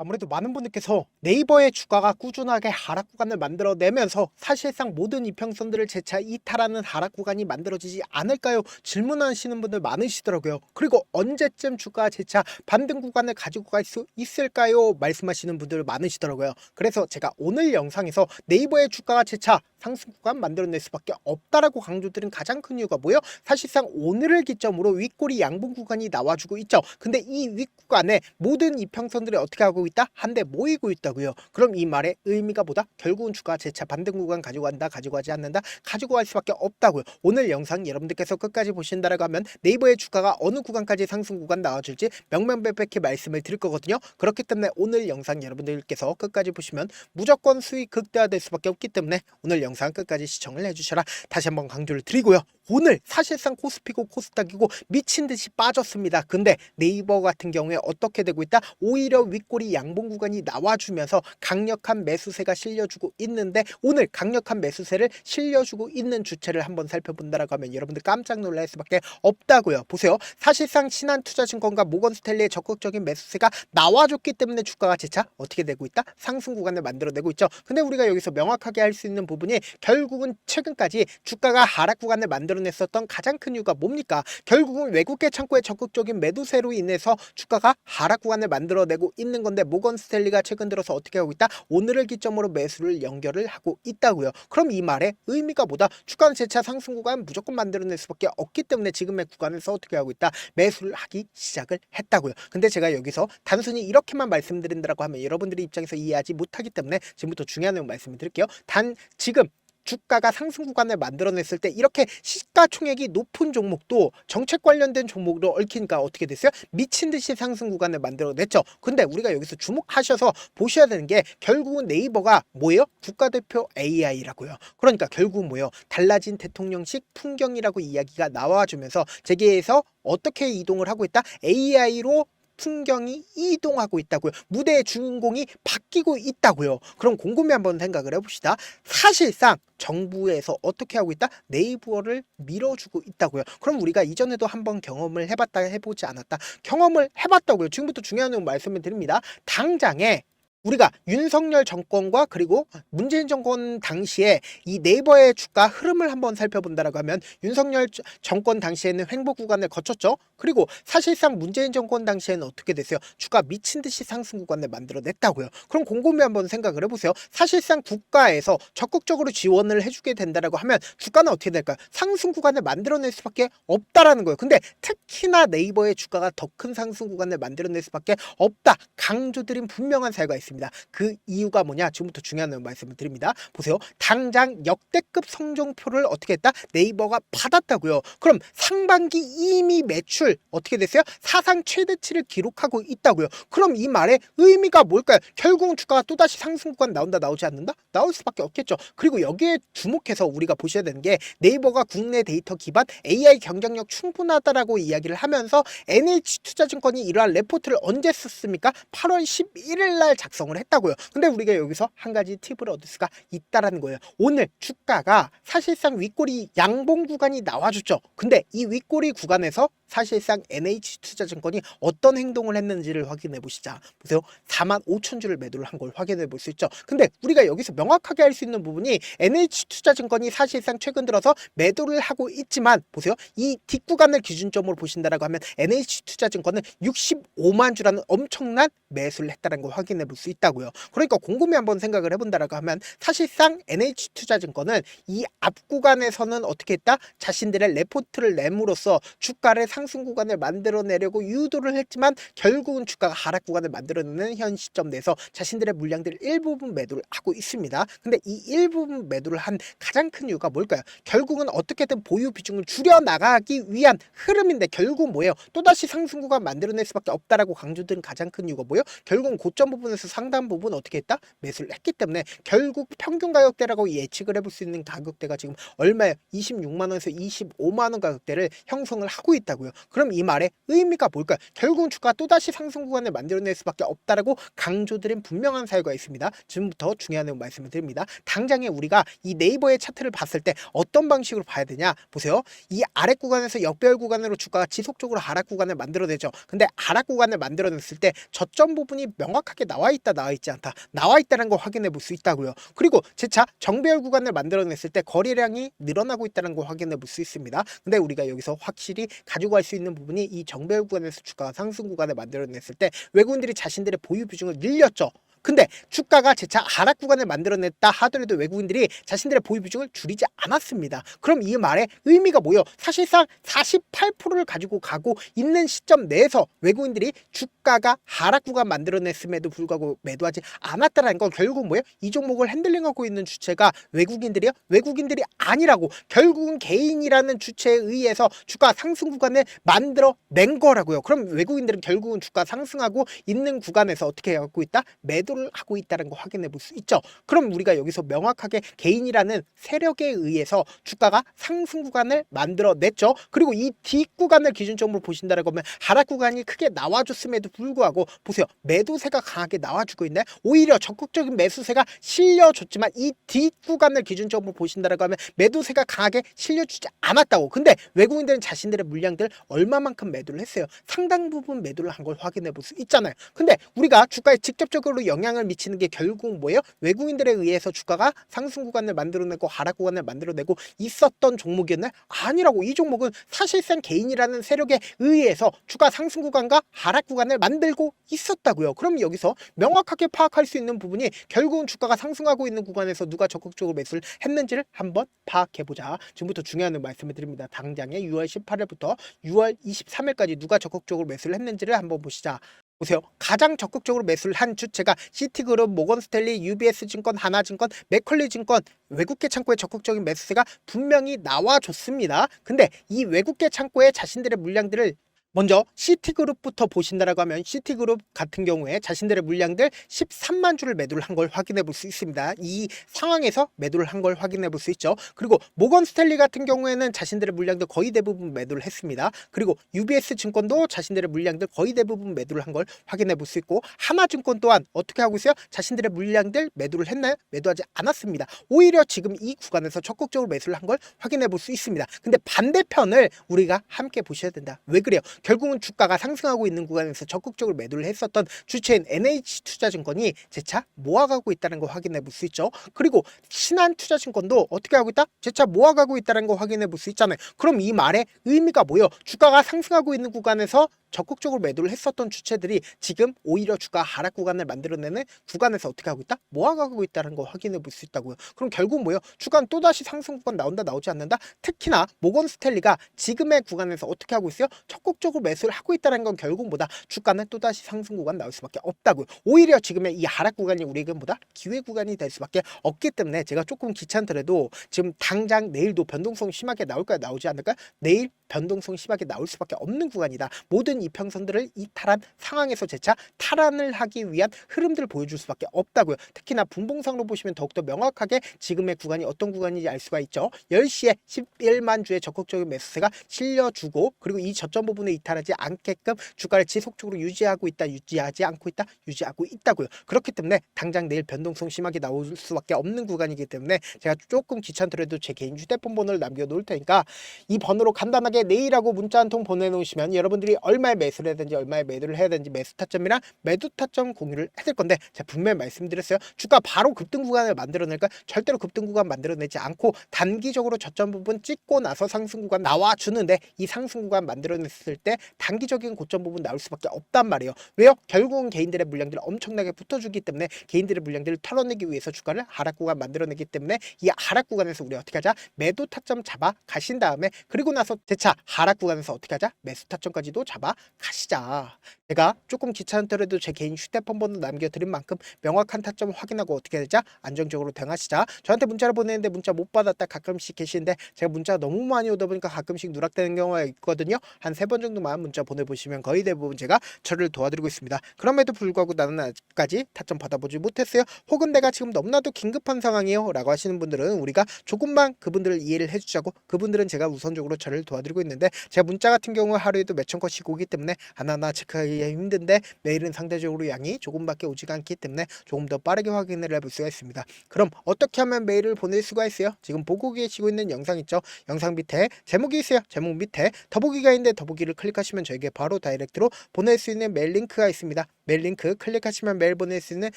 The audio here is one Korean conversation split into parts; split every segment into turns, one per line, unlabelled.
아무래도 많은 분들께서 네이버의 주가가 꾸준하게 하락 구간을 만들어내면서 사실상 모든 이평선들을 재차 이탈하는 하락 구간이 만들어지지 않을까요? 질문하시는 분들 많으시더라고요. 그리고 언제쯤 주가가 재차 반등 구간을 가지고 갈 수 있을까요? 말씀하시는 분들 많으시더라고요. 그래서 제가 오늘 영상에서 네이버의 주가가 재차 상승 구간 만들어낼 수밖에 없다라고 강조드린 가장 큰 이유가 뭐예요? 사실상 오늘을 기점으로 윗꼬리 양봉 구간이 나와주고 있죠. 근데 이 윗 구간에 모든 이평선들이 어떻게 하고 있다? 한데 모이고 있다고요. 그럼 이 말의 의미가 뭐다? 결국은 주가 재차 반등 구간 가지고 간다, 가지고 가지 않는다, 가지고 갈 수밖에 없다고요. 오늘 영상 여러분들께서 끝까지 보신다라고 하면 네이버의 주가가 어느 구간까지 상승 구간 나와줄지 명명백백히 말씀을 드릴 거거든요. 그렇기 때문에 오늘 영상 여러분들께서 끝까지 보시면 무조건 수익 극대화될 수밖에 없기 때문에 오늘 영상 끝까지 시청을 해주셔라 다시 한번 강조를 드리고요. 오늘 사실상 코스피고 코스닥이고 미친 듯이 빠졌습니다. 근데 네이버 같은 경우에 어떻게 되고 있다? 오히려 윗꼬리 양봉 구간이 나와주면서 강력한 매수세가 실려주고 있는데 오늘 강력한 매수세를 실려주고 있는 주체를 한번 살펴본다라고 하면 여러분들 깜짝 놀랄 수밖에 없다고요. 보세요. 사실상 신한투자증권과 모건스탠리의 적극적인 매수세가 나와줬기 때문에 주가가 재차 어떻게 되고 있다? 상승 구간을 만들어내고 있죠. 근데 우리가 여기서 명확하게 할 수 있는 부분이 결국은 최근까지 주가가 하락 구간을 만들어 냈었던 가장 큰 이유가 뭡니까? 결국은 외국계 창고의 적극적인 매도세로 인해서 주가가 하락 구간을 만들어내고 있는 건데 모건 스탠리가 최근 들어서 어떻게 하고 있다? 오늘을 기점으로 매수를 연결을 하고 있다고요. 그럼 이 말의 의미가 뭐다? 주가는 재차 상승 구간 무조건 만들어낼 수밖에 없기 때문에 지금의 구간에서 어떻게 하고 있다? 매수를 하기 시작을 했다고요. 근데 제가 여기서 단순히 이렇게만 말씀드린다고 하면 여러분들의 입장에서 이해하지 못하기 때문에 지금부터 중요한 내용 말씀을 드릴게요. 단 지금 주가가 상승 구간을 만들어냈을 때 이렇게 시가총액이 높은 종목도 정책 관련된 종목으로 얽히니까 어떻게 됐어요? 미친 듯이 상승 구간을 만들어냈죠. 근데 우리가 여기서 주목하셔서 보셔야 되는 게 결국은 네이버가 뭐예요? 국가대표 AI라고요. 그러니까 결국은 뭐예요? 달라진 대통령식 풍경이라고 이야기가 나와주면서 재계에서 어떻게 이동을 하고 있다? AI로 풍경이 이동하고 있다고요. 무대의 주인공이 바뀌고 있다고요. 그럼 곰곰이 한번 생각을 해봅시다. 사실상 정부에서 어떻게 하고 있다? 네이버를 밀어주고 있다고요. 그럼 우리가 이전에도 한번 경험을 해봤다 해보지 않았다. 경험을 해봤다고요. 지금부터 중요한 내용 말씀을 드립니다. 당장에 우리가 윤석열 정권과 그리고 문재인 정권 당시에 이 네이버의 주가 흐름을 한번 살펴본다라고 하면 윤석열 저- 정권 당시에는 횡보 구간을 거쳤죠. 그리고 사실상 문재인 정권 당시에는 어떻게 됐어요? 주가 미친 듯이 상승 구간을 만들어냈다고요. 그럼 곰곰이 한번 생각을 해보세요. 사실상 국가에서 적극적으로 지원을 해주게 된다라고 하면 주가는 어떻게 될까요? 상승 구간을 만들어낼 수밖에 없다라는 거예요. 근데 특히나 네이버의 주가가 더 큰 상승 구간을 만들어낼 수밖에 없다. 강조드린 분명한 사유가 있습니다. 그 이유가 뭐냐? 지금부터 중요한 내용 말씀을 드립니다. 보세요. 당장 역대급 성적표를 어떻게 했다? 네이버가 받았다고요. 그럼 상반기 이미 매출 어떻게 됐어요? 사상 최대치를 기록하고 있다고요. 그럼 이 말의 의미가 뭘까요? 결국은 주가가 또다시 상승 구간 나온다 나오지 않는다? 나올 수밖에 없겠죠. 그리고 여기에 주목해서 우리가 보셔야 되는 게 네이버가 국내 데이터 기반 AI 경쟁력 충분하다라고 이야기를 하면서 NH투자증권이 이러한 레포트를 언제 썼습니까? 8월 11일 날 작성 을 했다고요. 근데 우리가 여기서 한 가지 팁을 얻을 수가 있다라는 거예요. 오늘 주가가 사실상 윗꼬리 양봉 구간이 나와줬죠. 근데 이 윗꼬리 구간에서 사실상 NH투자증권이 어떤 행동을 했는지를 확인해 보시자. 보세요. 4만 5천 주를 매도를 한 걸 확인해 볼 수 있죠. 근데 우리가 여기서 명확하게 알수 있는 부분이 NH투자증권이 사실상 최근 들어서 매도를 하고 있지만 보세요. 이 뒷구간을 기준점으로 보신다라고 하면 NH투자증권은 65만 주라는 엄청난 매수를 했다는 걸 확인해 볼 수 있다고요. 그러니까 곰곰이 한번 생각을 해본다라고 하면 사실상 NH투자증권은 이 앞구간에서는 어떻게 했다? 자신들의 레포트를 내므로써 주가를 상승 구간을 만들어내려고 유도를 했지만 결국은 주가가 하락 구간을 만들어내는 현 시점 내에서 자신들의 물량들 일부분 매도를 하고 있습니다. 근데 이 일부분 매도를 한 가장 큰 이유가 뭘까요? 결국은 어떻게든 보유 비중을 줄여 나가기 위한 흐름인데 결국 뭐예요? 또다시 상승 구간 만들어낼 수밖에 없다라고 강조드린 가장 큰 이유가 뭐예요? 결국은 고점 부분에서 상단 부분 어떻게 했다? 매수를 했기 때문에 결국 평균 가격대라고 예측을 해볼 수 있는 가격대가 지금 얼마예요? 26만 원에서 25만 원 가격대를 형성을 하고 있다고요. 있다고요. 그럼 이 말의 의미가 뭘까요? 결국은 주가 또다시 상승 구간을 만들어낼 수밖에 없다라고 강조드린 분명한 사유가 있습니다. 지금부터 중요한 내용 말씀을 드립니다. 당장에 우리가 이 네이버의 차트를 봤을 때 어떤 방식으로 봐야 되냐? 보세요. 이 아랫 구간에서 역배열 구간으로 주가가 지속적으로 하락 구간을 만들어내죠. 근데 하락 구간을 만들어냈을 때 저점 부분이 명확하게 나와 있다, 나와 있지 않다. 나와 있다는 걸 확인해 볼 수 있다고요. 그리고 재차 정배열 구간을 만들어냈을 때 거래량이 늘어나고 있다는 걸 확인해 볼 수 있습니다. 근데 우리가 여기서 확실히 가지고 갈수 있는 부분이 이 정배열 구간에서 주가가 상승 구간을 만들어냈을 때 외국인들이 자신들의 보유 비중을 늘렸죠. 근데 주가가 재차 하락 구간을 만들어냈다 하더라도 외국인들이 자신들의 보유 비중을 줄이지 않았습니다. 그럼 이 말의 의미가 뭐예요? 사실상 48%를 가지고 가고 있는 시점 내에서 외국인들이 주가가 하락 구간 만들어냈음에도 불구하고 매도하지 않았다는 건 결국 뭐예요? 이 종목을 핸들링하고 있는 주체가 외국인들이요? 외국인들이 아니라고 결국은 개인이라는 주체에 의해서 주가 상승 구간을 만들어낸 거라고요. 그럼 외국인들은 결국은 주가 상승하고 있는 구간에서 어떻게 갖고 있다? 매도를 하고 있다는 거 확인해 볼 수 있죠. 그럼 우리가 여기서 명확하게 개인이라는 세력에 의해서 주가가 상승 구간을 만들어냈죠. 그리고 이 뒷 구간을 기준점으로 보신다는 거면 하락 구간이 크게 나와줬음에도 불구하고 보세요. 매도세가 강하게 나와주고 있네. 오히려 적극적인 매수세가 실려줬지만 이 뒷 구간을 기준점으로 보신다고 하면 매도세가 강하게 실려주지 않았다고. 근데 외국인들은 자신들의 물량들 얼마만큼 매도를 했어요. 상당 부분 매도를 한 걸 확인해 볼 수 있잖아요. 근데 우리가 주가에 직접적으로 영 향을 미치는 게 결국 뭐예요? 외국인들에 의해서 주가가 상승 구간을 만들어내고 하락 구간을 만들어내고 있었던 종목이었나요? 아니라고. 이 종목은 사실상 개인이라는 세력에 의해서 주가 상승 구간과 하락 구간을 만들고 있었다고요. 그럼 여기서 명확하게 파악할 수 있는 부분이 결국은 주가가 상승하고 있는 구간에서 누가 적극적으로 매수를 했는지를 한번 파악해 보자. 지금부터 중요한 말씀을 드립니다. 당장에 6월 18일부터 6월 23일까지 누가 적극적으로 매수를 했는지를 한번 보시자. 보세요. 가장 적극적으로 매수를 한 주체가 시티그룹, 모건스탠리, UBS 증권, 하나증권, 맥컬리 증권 외국계 창고의 적극적인 매수세가 분명히 나와줬습니다. 근데 이 외국계 창고에 자신들의 물량들을 먼저 시티그룹부터 보신다라고 하면 시티그룹 같은 경우에 자신들의 물량들 13만 주를 매도를 한 걸 확인해 볼 수 있습니다. 이 상황에서 매도를 한 걸 확인해 볼 수 있죠. 그리고 모건 스탠리 같은 경우에는 자신들의 물량들 거의 대부분 매도를 했습니다. 그리고 UBS 증권도 자신들의 물량들 거의 대부분 매도를 한 걸 확인해 볼 수 있고 하나증권 또한 어떻게 하고 있어요? 자신들의 물량들 매도를 했나요? 매도하지 않았습니다. 오히려 지금 이 구간에서 적극적으로 매수를 한 걸 확인해 볼 수 있습니다. 근데 반대편을 우리가 함께 보셔야 된다. 왜 그래요? 결국은 주가가 상승하고 있는 구간에서 적극적으로 매도를 했었던 주체인 NH투자증권이 재차 모아가고 있다는 거 확인해 볼 수 있죠. 그리고 신한투자증권도 어떻게 하고 있다? 재차 모아가고 있다는 거 확인해 볼 수 있잖아요. 그럼 이 말의 의미가 뭐예요? 주가가 상승하고 있는 구간에서 적극적으로 매도를 했었던 주체들이 지금 오히려 주가 하락 구간을 만들어내는 구간에서 어떻게 하고 있다? 모아가고 있다는 거 확인해 볼 수 있다고요. 그럼 결국 뭐예요? 주간 또다시 상승 구간 나온다 나오지 않는다? 특히나 모건 스탠리가 지금의 구간에서 어떻게 하고 있어요? 적극적으로 매수를 하고 있다는 건 결국 뭐다? 주가는 또다시 상승 구간 나올 수밖에 없다고요. 오히려 지금의 이 하락 구간이 우리에게 뭐다? 기회 구간이 될 수밖에 없기 때문에 제가 조금 귀찮더라도 지금 당장 내일도 변동성 심하게 나올까요? 나오지 않을까요? 내일 변동성 심하게 나올 수밖에 없는 구간이다. 모든 이평선들을 이탈한 상황에서 재차 탈환을 하기 위한 흐름들을 보여줄 수밖에 없다고요. 특히나 분봉상으로 보시면 더욱더 명확하게 지금의 구간이 어떤 구간인지 알 수가 있죠. 10시에 11만 주의 적극적인 매수세가 실려주고 그리고 이 저점 부분에 이탈하지 않게끔 주가를 지속적으로 유지하고 있다, 유지하지 않고 있다, 유지하고 있다고요. 그렇기 때문에 당장 내일 변동성 심하게 나올 수밖에 없는 구간이기 때문에 제가 조금 귀찮더라도 제 개인 휴대폰 번호를 남겨놓을 테니까 이 번호로 간단하게 내일하고 문자 한 통 보내놓으시면 여러분들이 얼마 에 매수를 해야 되는지 얼마에 매도를 해야 되는지 매수 타점이랑 매도 타점 공유를 해줄 건데 제가 분명히 말씀드렸어요. 주가 바로 급등 구간을 만들어낼까? 절대로 급등 구간 만들어내지 않고 단기적으로 저점 부분 찍고 나서 상승 구간 나와주는데 이 상승 구간 만들어냈을 때 단기적인 고점 부분 나올 수밖에 없단 말이에요. 왜요? 결국은 개인들의 물량들을 엄청나게 붙어주기 때문에 개인들의 물량들을 털어내기 위해서 주가를 하락 구간 만들어내기 때문에 이 하락 구간에서 우리 어떻게 하자? 매도 타점 잡아 가신 다음에 그리고 나서 재차 하락 구간에서 어떻게 하자? 매수 타점까지도 잡아 가시자. 제가 조금 귀찮더라도 제 개인 휴대폰 번호 남겨드린 만큼 명확한 타점을 확인하고 어떻게 되자? 안정적으로 대응하시자. 저한테 문자를 보내는데 문자 못 받았다 가끔씩 계시는데 제가 문자가 너무 많이 오다 보니까 가끔씩 누락되는 경우가 있거든요. 한 세번 정도 정도만 문자 보내보시면 거의 대부분 제가 저를 도와드리고 있습니다. 그럼에도 불구하고 나는 아직까지 타점 받아보지 못했어요. 혹은 내가 지금 너무나도 긴급한 상황이에요 라고 하시는 분들은 우리가 조금만 그분들을 이해를 해주자고 그분들은 제가 우선적으로 저를 도와드리고 있는데 제가 문자 같은 경우 하루에도 몇천 건씩 오기 때문에 하나하나 체크하기 힘든데 메일은 상대적으로 양이 조금밖에 오지가 않기 때문에 조금 더 빠르게 확인을 해볼 수가 있습니다. 그럼 어떻게 하면 메일을 보낼 수가 있어요? 지금 보고 계시고 있는 영상 있죠? 영상 밑에 제목이 있어요. 제목 밑에 더보기가 있는데 더보기를 클릭하시면 저에게 바로 다이렉트로 보낼 수 있는 메일 링크가 있습니다. 메일 링크 클릭하시면 메일 보낼 수 있는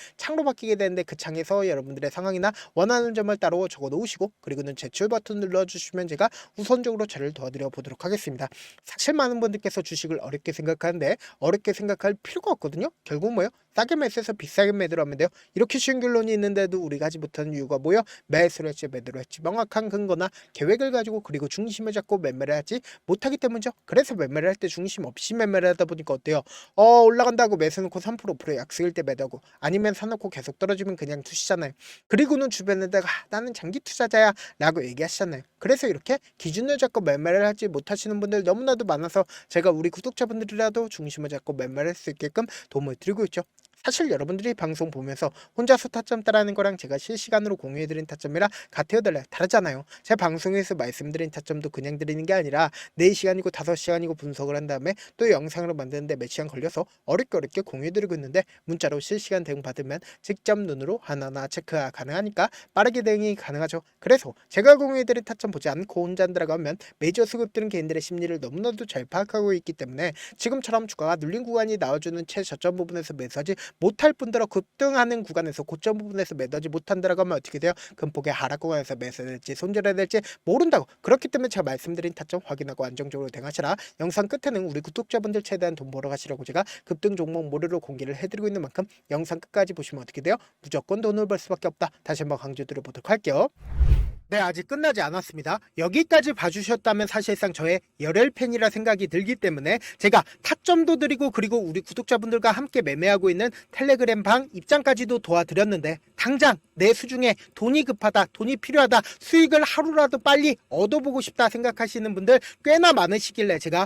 창로 바뀌게 되는데 그 창에서 여러분들의 상황이나 원하는 점을 따로 적어 놓으시고 그리고는 제출 버튼 눌러주시면 제가 우선적으로 저를 도와드려 보도록 하겠습니다. 사실 많은 분들께서 주식을 어렵게 생각하는데 어렵게 생각할 필요가 없거든요. 결국 뭐요? 싸게 매수해서 비싸게 매도를 하면 돼요. 이렇게 쉬운 결론이 있는데도 우리가 하지 못하는 이유가 뭐요? 매수를 했지 매도를 했지 명확한 근거나 계획을 가지고 그리고 중심을 잡고 매매를 하지 못하기 때문이죠. 그래서 매매를 할 때 중심 없이 매매를 하다 보니까 어때요? 어 올라간다고 매수 놓고 3% 5% 약속일 때 매도하고 아니면 사놓고 계속 떨어지면 그냥 투시잖아요. 그리고는 주변에다가 아, 나는 장기 투자자야 라고 얘기하시잖아요. 그래서 이렇게 기준을 잡고 매매를 하지 못하시는 분들 너무나도 많아서 제가 우리 구독자분들이라도 중심을 잡고 매매를 할 수 있게끔 도움을 드리고 있죠. 사실 여러분들이 방송 보면서 혼자서 타점 따라하는 거랑 제가 실시간으로 공유해드린 타점이랑 같아요 달라요? 다르잖아요. 제 방송에서 말씀드린 타점도 그냥 드리는 게 아니라 4시간이고 5시간이고 분석을 한 다음에 또 영상으로 만드는데 몇 시간 걸려서 어렵게 어렵게 공유해드리고 있는데 문자로 실시간 대응 받으면 직접 눈으로 하나하나 체크가 가능하니까 빠르게 대응이 가능하죠. 그래서 제가 공유해드린 타점 보지 않고 혼자 들어가면 메이저 수급들은 개인들의 심리를 너무나도 잘 파악하고 있기 때문에 지금처럼 주가가 눌린 구간이 나와주는 최저점 부분에서 매수하지 못할 뿐더러 급등하는 구간에서 고점 부분에서 매도하지 못한다라고 하면 어떻게 돼요? 금폭의 하락 구간에서 매수해야 될지 손절해야 될지 모른다고 그렇기 때문에 제가 말씀드린 타점 확인하고 안정적으로 대응하시라 영상 끝에는 우리 구독자분들 최대한 돈 벌어 가시라고 제가 급등 종목 무료로 공개를 해드리고 있는 만큼 영상 끝까지 보시면 어떻게 돼요? 무조건 돈을 벌 수밖에 없다 다시 한번 강조 드려 보도록 할게요 네, 아직 끝나지 않았습니다. 여기까지 봐주셨다면 사실상 저의 열혈 팬이라 생각이 들기 때문에 제가 타점도 드리고 그리고 우리 구독자분들과 함께 매매하고 있는 텔레그램 방 입장까지도 도와드렸는데 당장 내 수중에 돈이 급하다, 돈이 필요하다, 수익을 하루라도 빨리 얻어보고 싶다 생각하시는 분들 꽤나 많으시길래 제가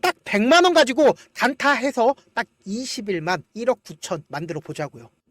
딱 100만 원 가지고 단타해서 딱 20일만 1억 9천 만들어 보자고요.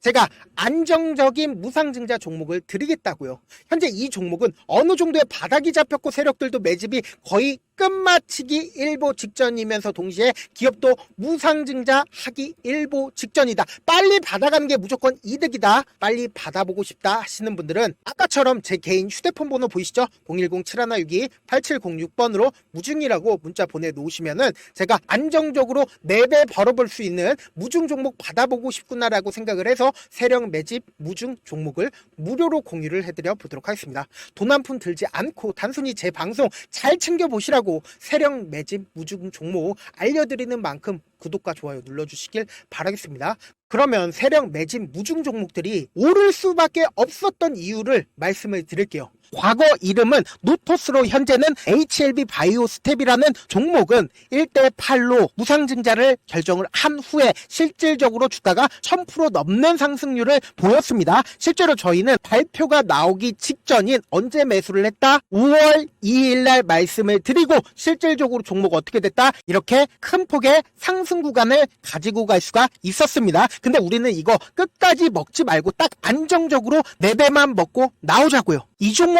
제가 안정적인 무상증자 종목을 드리겠다고요. 현재 이 종목은 어느 정도의 바닥이 잡혔고 세력들도 매집이 거의 끝마치기 일보 직전이면서 동시에 기업도 무상증자 하기 일보 직전이다. 빨리 받아가는 게 무조건 이득이다. 빨리 받아보고 싶다 하시는 분들은 아까처럼 제 개인 휴대폰 번호 보이시죠? 010-7162-8706번으로 무중이라고 문자 보내놓으시면은 제가 안정적으로 4배 벌어볼 수 있는 무중 종목 받아보고 싶구나라고 생각을 해서 세력 매집 무중 종목을 무료로 공유를 해드려 보도록 하겠습니다. 돈 한 푼 들지 않고 단순히 제 방송 잘 챙겨보시라고 세력 매집 무중 종목 알려드리는 만큼 구독과 좋아요 눌러주시길 바라겠습니다. 그러면 세력 매집 무중 종목들이 오를 수밖에 없었던 이유를 말씀을 드릴게요. 과거 이름은 노토스로 현재는 HLB 바이오 스텝이라는 종목은 1대 8로 무상증자를 결정을 한 후에 실질적으로 주가가 1000% 넘는 상승률을 보였습니다. 실제로 저희는 발표가 나오기 직전인 언제 매수를 했다? 5월 2일 날 말씀을 드리고 실질적으로 종목 어떻게 됐다? 이렇게 큰 폭의 상승 구간을 가지고 갈 수가 있었습니다. 근데 우리는 이거 끝까지 먹지 말고 딱 안정적으로 4배만 먹고 나오자고요. 이 종목